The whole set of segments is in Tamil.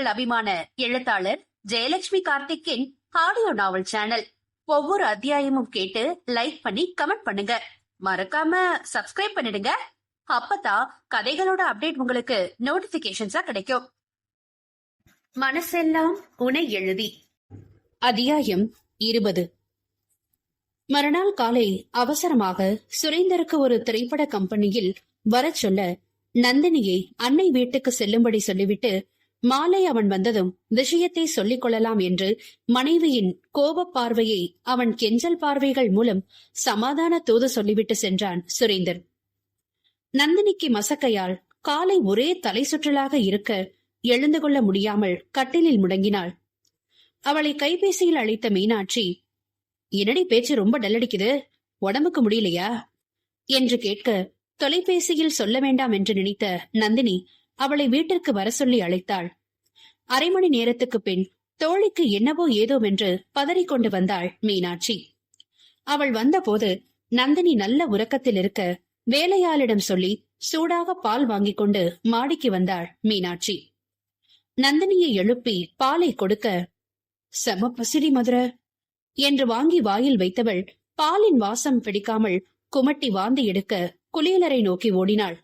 உங்கள் அபிமான எழுத்தாளர் ஜெயலட்சுமி கார்த்திக்கின் ஆடியோ நாவல் சேனல் ஒவ்வொரு அத்தியாயமும் கேட்டு லைக் பண்ணி கமெண்ட் பண்ணுங்க. மறக்காம சப்ஸ்கிரைப் பண்ணிடுங்க. அப்பதான் கதைகளோட அப்டேட் உங்களுக்கு நோட்டிபிகேஷன்ஸா கிடைக்கும். மனசெல்லாம் உனை எழுதி. அத்தியாயம் இருபது. மறுநாள் காலை அவசரமாக சுரேந்தருக்கு ஒரு திரைப்பட கம்பெனியில் வரச் சொல்ல நந்தினியை அன்னை வீட்டுக்கு செல்லும்படி சொல்லிவிட்டு மாலை அவன் வந்ததும் விஷயத்தை சொல்லிக் கொள்ளலாம் என்று மனைவியின் கோப பார்வையை அவன் கெஞ்சல் பார்வைகள் மூலம் சமாதான தூது சொல்லிவிட்டு சென்றான் சுரேந்தர். நந்தினிக்கு மசக்கையால் காலை ஒரே தலை சுற்றலாக இருக்க எழுந்து கொள்ள முடியாமல் கட்டிலில் முடங்கினாள். அவளை கைபேசியில் அழைத்த மீனாட்சி என்னடி பேச்சு ரொம்ப டல்லடிக்குது உடம்புக்கு முடியலையா? என்று கேட்க தொலைபேசியில் சொல்ல வேண்டாம் என்று நினைத்த நந்தினி அவளை வீட்டிற்கு வர சொல்லி அழைத்தாள். அரை மணி நேரத்துக்கு பின் தோழிக்கு என்னவோ ஏதோவென்று பதறிக்கொண்டு வந்தாள் மீனாட்சி. அவள் வந்தபோது நந்தினி நல்ல உறக்கத்தில் இருக்க வேலையாளிடம் சொல்லி சூடாக பால் வாங்கிக் கொண்டு மாடிக்கு வந்தாள் மீனாட்சி. நந்தினியை எழுப்பி பாலை கொடுக்க செம பசிடி மதுர என்று வாங்கி வாயில் வைத்தவள் பாலின் வாசம் பிடிக்காமல் குமட்டி வாந்தி எடுக்க குளியலரை நோக்கி ஓடினாள்.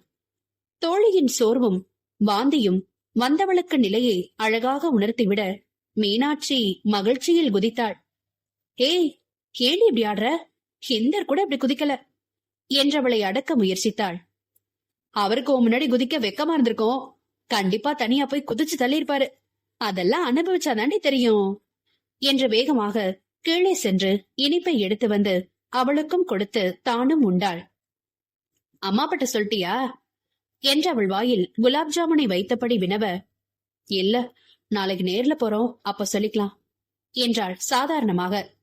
தோழியின் சோர்வும் வாந்தியும் வந்தவளுக்கு நிலையை அழகாக உணர்த்திவிட மீனாட்சி மகிழ்ச்சியில் குதித்தாள். ஏய் கேலி இப்படி ஆடுற? எந்தர் கூட இப்படி குதிக்கல? என்றவளை அடக்க முயற்சித்தாள். அவருக்கு உன் முன்னாடி குதிக்க வெக்கமா இருந்திருக்கும். கண்டிப்பா தனியா போய் குதிச்சு தள்ளியிருப்பாரு. அதெல்லாம் அனுபவிச்சாதாண்டி தெரியும். என்று வேகமாக கீழே சென்று இனிப்பை எடுத்து வந்து அவளுக்கும் கொடுத்து தானும் உண்டாள். அம்மா பட்ட சொல்லிட்டியா? என்று அவள் வாயில் குலாப் ஜாமுனை வைத்தபடி வினவ இல்ல நாளைக்கு நேர்ல போறோம் அப்ப சொல்லிக்கலாம் என்றாள் சாதாரணமாக.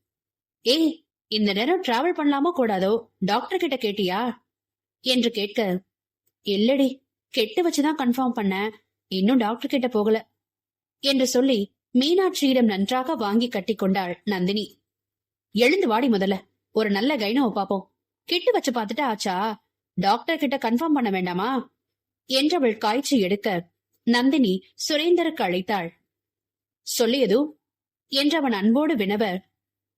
ஏய் இந்த நேரம் டிராவல் பண்ணலாமோ கூடாதோ? டாக்டர் கிட்ட கேட்டியா? என்று கேட்க இல்லடி கெட்டு வச்சுதான் கன்ஃபார்ம் பண்ண இன்னும் டாக்டர் கிட்ட போகல என்று சொல்லி மீனாட்சியிடம் நன்றாக வாங்கி கட்டிக்கொண்டாள் நந்தினி. எழுந்து வாடி முதல்ல ஒரு நல்ல கைனவை பாப்போம். கெட்டு வச்சு பார்த்துட்டு ஆச்சா? டாக்டர் கிட்ட கன்ஃபார்ம் பண்ண வேண்டாமா? என்றவள் காய்ச்சி எடுக்க நந்தினி சுரேந்தருக்கு அழைத்தாள். சொல்லியது என்றவன் அன்போடு வினவ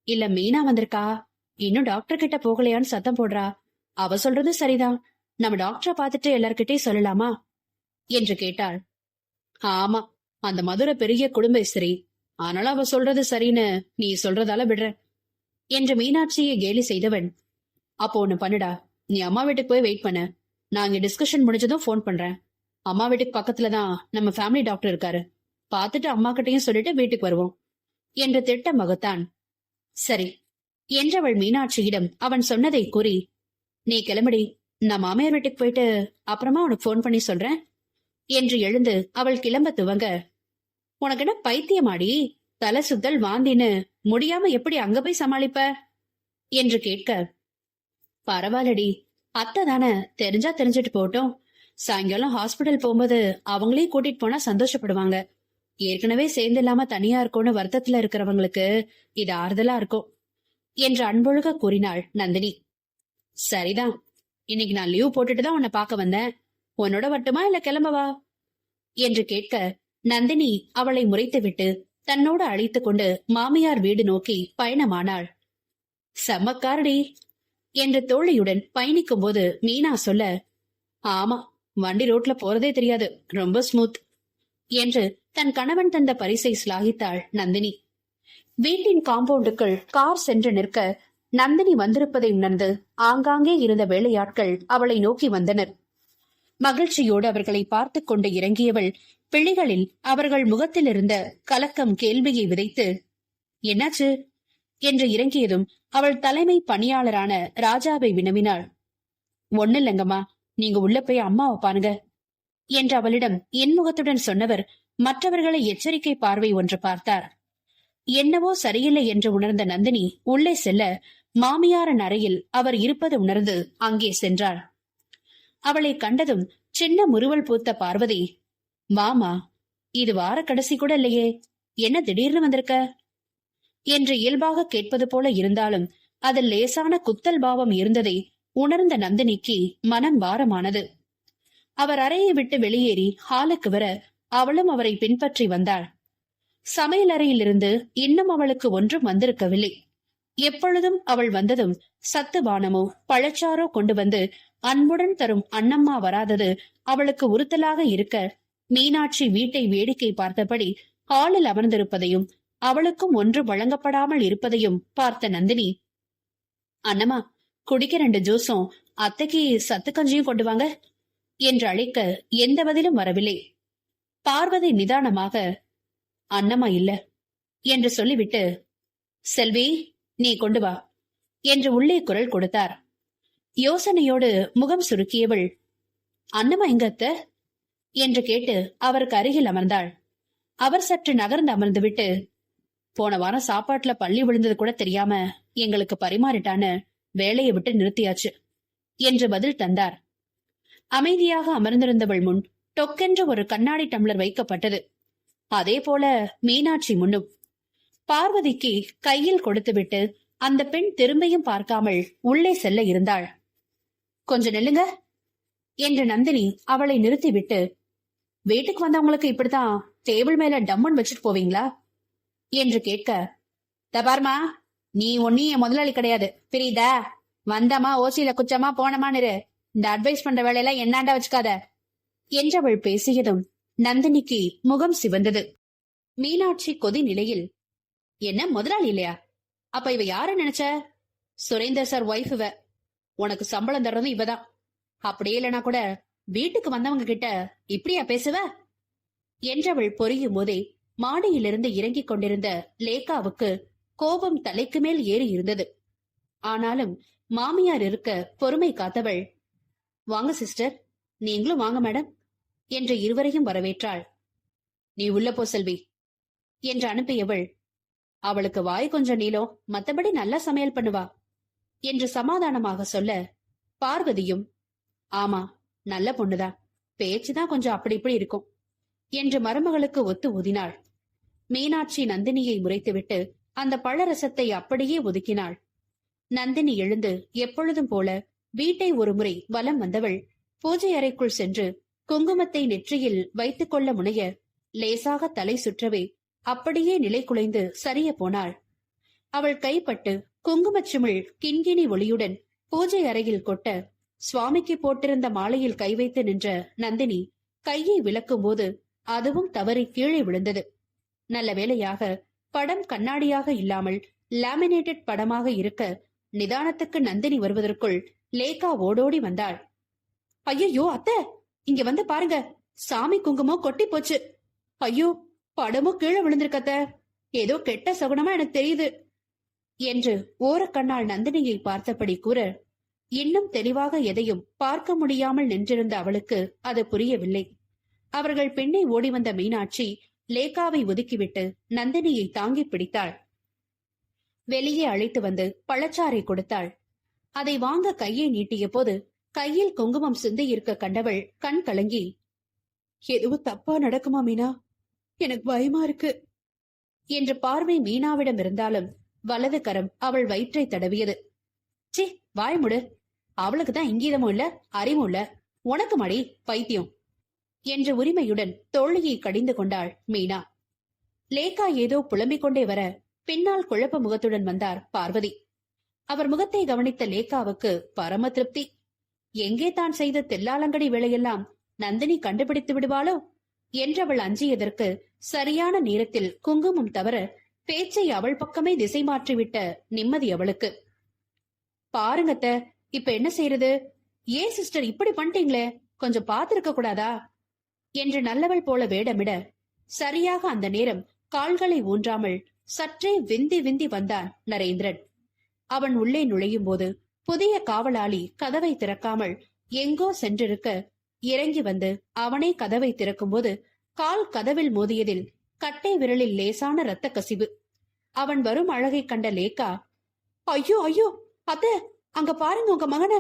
இல்ல மீனா வந்திருக்கா? இன்னும் டாக்டர் கிட்ட போகலையான்னு சத்தம் போடுறா. அவ சொல்றது சரிதான் நம்ம டாக்டரை பார்த்துட்டு எல்லார்கிட்டே சொல்லலாமா? என்று கேட்டாள். ஆமா அந்த மதுரை பெரிய குடும்ப குடும்பஸ்திரி. ஆனாலும் அவ சொல்றது சரின்னு நீ சொல்றதால விடுற என்று மீனாட்சியை கேலி செய்தவன். அப்போ ஒன்னு பண்ணுடா. நீ அம்மா வீட்டுக்கு போய் வெயிட் பண்ண. நான் இங்க டிஸ்கஷன் முடிஞ்சதும் ஃபோன் பண்றேன். அம்மா வீட்டுக்கு பக்கத்துல தான் நம்ம ஃபேமிலி டாக்டர் இருக்காரு. பார்த்துட்டு அம்மா கிட்டயும் சொல்லிட்டு வீட்டுக்கு வருவோம். என்று திட்ட மகத்தான். சரி என்றவள் மீனாட்சியிடம் அவன் சொன்னதை கூறி நீ கிளம்படி நான் மாமியார் வீட்டுக்கு போயிட்டு அப்புறமா உனக்கு ஃபோன் பண்ணி சொல்றேன். என்று எழுந்து அவள் கிளம்ப துவங்க உனக்கு என்ன பைத்தியமாடி? தலை சுத்தல் வாந்தின்னு முடியாம எப்படி அங்க போய் சமாளிப்ப? என்று கேட்க பரவாயில்லடி அத்தை தானே தெரிஞ்சா தெரிஞ்சுட்டு போட்டோம் சாயங்காலம் ஹாஸ்பிடல் போகும்போது அவங்களையும் கூட்டிட்டு போனா சந்தோஷப்படுவாங்க. ஏற்கனவே சேர்ந்து இல்லாம தனியா இருக்கும்னு வருத்தத்துல இருக்கிறவங்களுக்கு இது ஆறுதலா இருக்கும் என்று அன்பொழுக கூறினாள் நந்தினி. சரிதான் இன்னைக்கு நான் லீவ் போட்டுட்டு தான் உன்னை பார்க்க வந்தேன். உன்னோட வட்டுமா இல்ல கிளம்பவா என்று கேட்க நந்தினி அவளை முறைத்துவிட்டு தன்னோடு அழைத்து கொண்டு மாமியார் வீடு நோக்கி பயணமானாள். செம்மக்காரடி என்று தோழியுடன் பயணிக்கும் போது மீனா சொல்ல ஆமா வண்டி ரோட்ல போறதே தெரியாது. ரொம்ப ஸ்மூத் என்று தன் கணவன் தந்த பரிசை சிலாகித்தாள் நந்தினி. வீட்டின் காம்பவுண்டுக்குள் கார் சென்று நிற்க நந்தினி வந்திருப்பதை உணர்ந்து ஆங்காங்கே இருந்த வேலையாட்கள் அவளை நோக்கி வந்தனர். மகிழ்ச்சியோடு அவர்களை பார்த்து கொண்டு இறங்கியவள் பிள்ளைகளில் அவர்கள் முகத்தில் இருந்த கலக்கம் கேள்வியை விதைத்து என்னாச்சு? என்று இறங்கியதும் அவள் தலைமை பணியாளரான ராஜாவை வினவினாள். ஒண்ணு இல்லங்கம்மா நீங்க உள்ள போய் அம்மாவை பாருங்க என்று அவளிடம் என்முகத்துடன் சொன்னவர் மற்றவர்களை எச்சரிக்கை பார்வை ஒன்று பார்த்தார். என்னவோ சரியில்லை என்று உணர்ந்த நந்தினி உள்ளே செல்ல மாமியாரன் அறையில் அவர் இருப்பது உணர்ந்து அங்கே சென்றாள். அவளை கண்டதும் சின்ன முறுவல் பூத்த பார்வதி மாமா இது வார கடைசி கூட இல்லையே என்ன திடீர்னு வந்திருக்க? என்று இயல்பாக கேட்பது போல இருந்தாலும் அதில் லேசான குத்தல் பாவம் இருந்ததை உணர்ந்த நந்தினிக்கு மனம் பாரமானது. அவர் அறையை விட்டு வெளியேறி ஹாலுக்கு வர அவளும் அவரை பின்பற்றி வந்தாள். சமையலறையிலிருந்து இன்னும் அவளுக்கு ஒன்றும் வந்திருக்கவில்லை. எப்பொழுதும் அவள் வந்ததும் சத்து பானமோ பழச்சாரோ கொண்டு வந்து அன்புடன் தரும் அண்ணம்மா வராதது அவளுக்கு உறுத்தலாக இருக்க மீனாட்சி வீட்டை வேடிக்கை பார்த்தபடி ஹாலில் அமர்ந்திருப்பதையும் அவளுக்கும் ஒன்று வழங்கப்படாமல் இருப்பதையும் பார்த்த நந்தினி அண்ணம்மா குடிக்க ரெண்டு ஜூஸும் அத்தைக்கு சத்து கஞ்சியும் கொண்டு வாங்க என்று அழைக்க எந்த பதிலும் வரவில்லை. பார்வதி நிதானமாக அண்ணம்மா இல்ல என்று சொல்லிவிட்டு செல்வி நீ கொண்டு வா என்று உள்ளே குரல் கொடுத்தார். யோசனையோடு முகம் சுருக்கியவள் அன்னமா எங்கத்த என்று கேட்டு அவருக்கு அருகில் அமர்ந்தாள். அவர் சற்று நகர்ந்து அமர்ந்துவிட்டு போன வாரம் சாப்பாட்டுல பள்ளி விழுந்தது கூட தெரியாம எங்களுக்கு பரிமாறிட்டான்னு வேலையை விட்டு நிறுத்தியாச்சு என்று பதில் தந்தார். அமைதியாக அமர்ந்திருந்தவள் முன் டொக்கென்ற ஒரு கண்ணாடி டம்ளர் வைக்கப்பட்டது. அதே போல மீனாட்சி முன்னும். பார்வதிக்கு கையில் கொடுத்துவிட்டு அந்த பெண் திரும்பியும் பார்க்காமல் உள்ளே செல்ல இருந்தாள். கொஞ்சம் நெல்லுங்க என்று நந்தினி அவளை நிறுத்திவிட்டு வீட்டுக்கு வந்தவங்களுக்கு இப்படித்தான் டேபிள் மேல டம்மன் வச்சுட்டு போவீங்களா? என்று கேட்க தபார்மா நீ ஒன்னும் என் முதலாளி கிடையாது. பிரியுதா? வந்தமா ஓசியில குச்சமா போனமான்னு இந்த அட்வைஸ் பண்ற வேலையெல்லாம் என்னாண்டா வச்சுக்காத. என்றவள் பேசியதும் நந்தினிக்கு முகம் சிவந்தது. மீனாட்சி கொதி நிலையில் என்ன முதலாளி இல்லையா? அப்ப இவ யார நினைச்ச? சுரேந்தர் சார் ஒய்ஃப் இவ. உனக்கு சம்பளம் தர்றதும் இவதான் அப்படியே இல்லனா கூட வீட்டுக்கு வந்தவங்க கிட்ட இப்படியா பேசுவ? என்றவள் பொரியும் போதே மாடியிலிருந்து இறங்கிக் கொண்டிருந்த லேகாவுக்கு கோபம் தலைக்கு மேல் ஏறி இருந்தது. ஆனாலும் மாமியார் இருக்க பொறுமை காத்தவள் வாங்க சிஸ்டர் நீங்களும் வாங்க மேடம் என்று இருவரையும் வரவேற்றாள். நீ உள்ள போ செல்வி என்று அனுப்பியவள் அவளுக்கு வாய் கொஞ்சம் நீளம் மத்தபடி நல்லா சமையல் பண்ணுவா என்று சமாதானமாக சொல்ல பார்வதியும் ஆமா நல்ல பொண்ணுதான் பேச்சுதான் கொஞ்சம் அப்படி இப்படி இருக்கும். என்று மருமகளுக்கு ஒத்து ஊதினாள். மீனாட்சி நந்தினியை முறைத்துவிட்டு அந்த பழரசத்தை அப்படியே ஒதுக்கினாள். நந்தினி எழுந்து எப்பொழுதும் போல வீட்டை ஒருமுறை வலம் வந்தவள் பூஜை அறைக்குள் சென்று குங்குமத்தை நெற்றியில் வைத்துக் கொள்ள முனைய லேசாக தலை சுற்றவே அப்படியே நிலை குலைந்து சரிய போனாள். அவள் கைப்பட்டு குங்குமச்சிமிழ் கிண்கிணி ஒளியுடன் பூஜை அறையில் கொட்ட சுவாமிக்கு போட்டிருந்த மாலையில் கை வைத்து நின்ற நந்தினி கையை விளக்கும் போது அதுவும் தவறி கீழே விழுந்தது. நல்ல வேளையாக படம் கண்ணாடியாக இல்லாமல் லேமினேட்டட் படமாக இருக்க நிதானத்துக்கு நந்தினி வருவதற்குள் லேகா ஓடோடி வந்தாள். ஐயோ அத்த! இங்க வந்து பாருங்க! சாமி குங்குமம் கொட்டி போச்சு! ஐயோ படமும் கீழே விழுந்திருக்கத்த ஏதோ கெட்ட சகுனமா எனக்கு தெரியுது! என்று ஓரக்கண்ணால் நந்தினியை பார்த்தபடி கூற இன்னும் தெளிவாக எதையும் பார்க்க முடியாமல் நின்றிருந்த அவளுக்கு அது புரியவில்லை. அவர்கள் பெண்ணை ஓடி வந்த மீனாட்சி லேகாவை ஒதுக்கிவிட்டு நந்தினியை தாங்கி பிடித்தாள். வெளியே அழைத்து வந்து பழச்சாறை கொடுத்தாள். அதை வாங்க கையை நீட்டிய போது கையில் குங்குமம் சிந்தி இருக்க கண்டவள் கண் கலங்கி எதுவும் தப்பா நடக்குமா மீனா? எனக்கு பயமா இருக்கு. என்று பார்வை மீனாவிடம் இருந்தாலும் வலது கரம் அவள் வயிற்றை தடவியது. சி வாய் முடு. அவளுக்கு தான் இங்கீதமும் இல்ல அறிவும் இல்ல. உனக்கு மடி பைத்தியம். என்ற உரிமையுடன் தோழியை கடிந்து கொண்டாள் மீனா. லேகா ஏதோ புலம்பிக் கொண்டே வர பின்னால் குழப்ப முகத்துடன் வந்தார் பார்வதி. அவர் முகத்தை கவனித்த லேகாவுக்கு பரம திருப்தி. எங்கே தான் செய்த தெல்லாலங்கடி வேலையெல்லாம் நந்தினி கண்டுபிடித்து விடுவாளோ? என்றவள் அஞ்சியதற்கு சரியான நேரத்தில் குங்குமம் தவிர பேச்சை அவள் பக்கமே திசை மாற்றிவிட்ட நிம்மதி அவளுக்கு. பாருங்கத்த இப்ப என்ன செய்யறது ஏன் சிஸ்டர் இப்படி பண்ணிட்டீங்களே? கொஞ்சம் பார்த்திருக்க கூடாதா? என்று நல்லவள் போல வேடமிட சரியாக அந்த நேரம் கால்களை ஊன்றாமல் சற்றே விந்தி விந்தி வந்தான் நரேந்திரன். அவன் உள்ளே நுழையும் போது புதிய காவலாளி கதவை திறக்காமல் எங்கோ சென்றிருக்க இறங்கி வந்து அவனே கதவை திறக்கும்போது கால் கதவில் மோதியதில் கட்டை விரலில் லேசான ரத்த கசிவு. அவன் வரும் அழகை கண்ட லேக்கா ஐயோ ஐயோ அத்த அங்க பாருங்க உங்க மகன.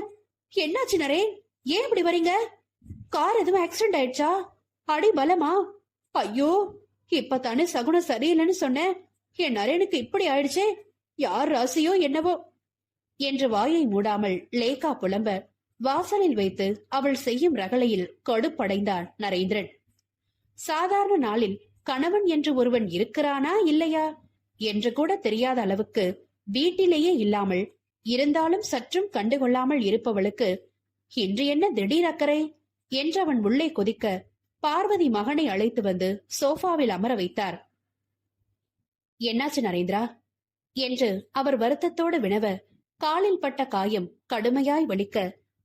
என்னாச்சு நரேன் ஏன் இப்படி வரீங்க? கார் எதுவும் ஆக்சிடென்ட் ஆயிடுச்சா? அடி பலமா ஐயோ இப்பதானே சகுனம் சரியில்லைன்னு சொன்னேன். என் நரேனுக்கு இப்படி ஆயிடுச்சே? யார் ராசியோ என்னவோ? என்று வாயை மூடாமல் லேகா புலம்ப வாசலில் வைத்து அவள் செய்யும் ரகளையில் கடுப்படைந்தான் நரேந்திரன். சாதாரண நாளில் கணவன் என்று ஒருவன் இருக்கிறானா இல்லையா? என்று கூட தெரியாத அளவுக்கு வீட்டிலேயே இல்லாமல் இருந்தாலும் சற்றும் கண்டுகொள்ளாமல் இருப்பவளுக்கு இன்று என்ன திடீர் அக்கறை? என்று அவன் உள்ளே கொதிக்க பார்வதி மகனை அழைத்து வந்து சோஃபாவில் அமர வைத்தார். என்னாச்சு நரேந்திரா? என்று அவர் வருத்தத்தோடு வினவ காலில் பட்ட காயம் கடுமையாய் வலிக்க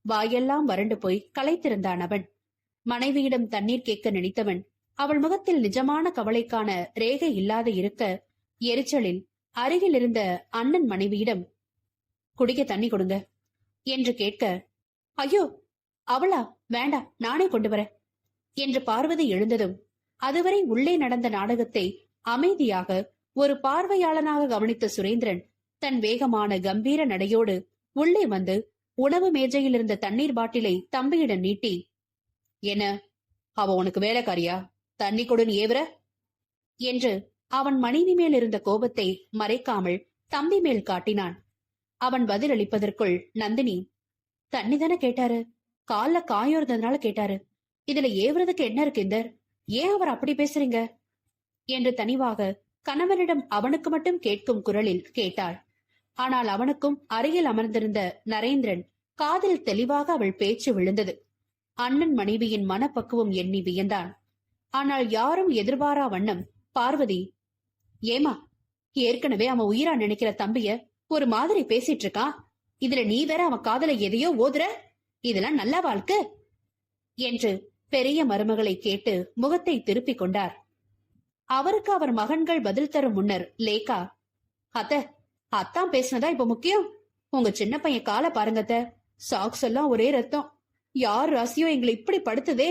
வாயெல்லாம் வறண்டு போய் களைத்திருந்தான் அவன். மனைவியிடம் தண்ணீர் கேட்க நினைத்தவன் அவள் முகத்தில் நிஜமான கவலைக்கான ரேகை இல்லாத இருக்க எரிச்சலில் அருகில் இருந்த அண்ணன் மனைவியிடம் குடிக்க தண்ணி கொடுங்க என்று கேட்க ஐயோ அவளா? வேண்டா நானே கொண்டு வரேன். என்று பார்வதி எழுந்ததும் அதுவரை உள்ளே நடந்த நாடகத்தை அமைதியாக ஒரு பார்வையாளனாக கவனித்த சுரேந்திரன் தன் வேகமான கம்பீர நடையோடு உள்ளே வந்து உணவு மேஜையில் இருந்த தண்ணீர் பாட்டிலை தம்பியிடம் நீட்டி என்ன? அவ உனக்கு வேலைக்காரியா? தண்ணி கொடுன்னு ஏவர என்று அவன் மனைவி மேல் இருந்த கோபத்தை மறைக்காமல் தம்பி மேல் காட்டினான். அவன் பதிலளிப்பதற்குள் நந்தினி தண்ணி தானே கேட்டாரு? கால்ல காயம் இருந்ததுனால கேட்டாரு. இதுல ஏவுறதுக்கு என்ன இருக்கு இந்தர்? ஏன் அவர் அப்படி பேசுறீங்க? என்று தனிவாக கணவனிடம் அவனுக்கு மட்டும் கேட்கும் குரலில் கேட்டாள். ஆனால் அவனுக்கும் அருகில் அமர்ந்திருந்த நரேந்திரன் காதில் தெளிவாக அவள் பேச்சு விழுந்தது. அண்ணன் மனைவியின் மனப்பக்குவம் எண்ணி வியந்தான். ஆனால் யாரும் எதிர்பாரா வண்ணம் பார்வதி ஏமா ஏற்கனவே அவன் உயிரா நினைக்கிற தம்பிய ஒரு மாதிரி பேசிட்டு இருக்கான் இதுல நீ வேற அவன் காதல எதையோ ஓதுற? இதெல்லாம் நல்ல வாழ்க்கை! என்று பெரிய மருமகளை கேட்டு முகத்தை திருப்பிக் கொண்டார். அவருக்கு அவர் மகன்கள் பதில் தரும் முன்னர் லேகா அத்த அத்தான் பேசினதா இப்ப முக்கியம்? உங்க சின்ன பையன் காலை பாருங்க அத்த. சாக்ஸ் எல்லாம் ஒரே ரத்தம். யார் ராசியோ எங்களை இப்படி படுத்துதே?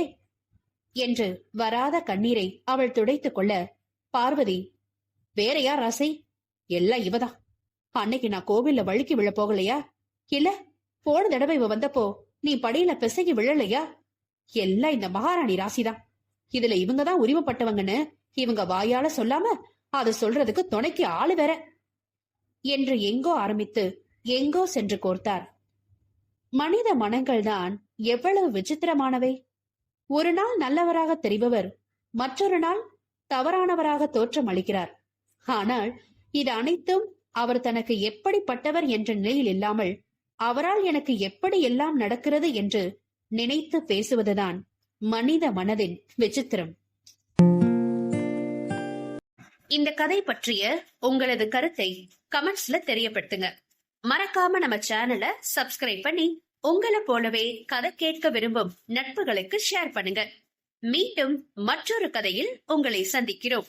என்று வராத கண்ணீரை அவள் துடைத்துக் கொள்ள பார்வதி வேற யார் ராசி? எல்லாம் இவதான் அன்னைக்கு நான் கோவில்ல வழுக்கி விழ போகலையா? இல்ல போன தடவை இவ வந்தப்போ நீ படியில பிசகி விழலையா? எல்லாம் இந்த மகாராணி ராசிதான். இதுல இவங்க தான் உரிமைப்பட்டவங்கன்னு இவங்க வாயால சொல்லாம அத சொல்றதுக்கு துணைக்கு ஆளு வேற. என்று எங்கோ ஆரம்பித்து எங்கோ சென்று கோர்த்தார். மனித மனங்கள்தான் எவ்வளவு விசித்திரமானவை. ஒரு நாள் நல்லவராக தெரிபவர் மற்றொரு நாள் தவறானவராக தோற்றம் அளிக்கிறார். ஆனால் இது அனைத்தும் அவர் தனக்கு எப்படிப்பட்டவர் என்ற நிலையில் இல்லாமல் அவரால் எனக்கு எப்படி எல்லாம் நடக்கிறது என்று நினைத்து பேசுவதுதான் மனித மனதின் விசித்திரம். இந்த கதை பற்றிய உங்களது கருத்தை கமெண்ட்ஸ்ல தெரியப்படுத்துங்க. மறக்காம நம்ம சேனலை சப்ஸ்கிரைப் பண்ணி உங்களை போலவே கதை கேட்க விரும்பும் நட்புகளுக்கு ஷேர் பண்ணுங்க. மீண்டும் மற்றொரு கதையில் உங்களை சந்திக்கிறோம்.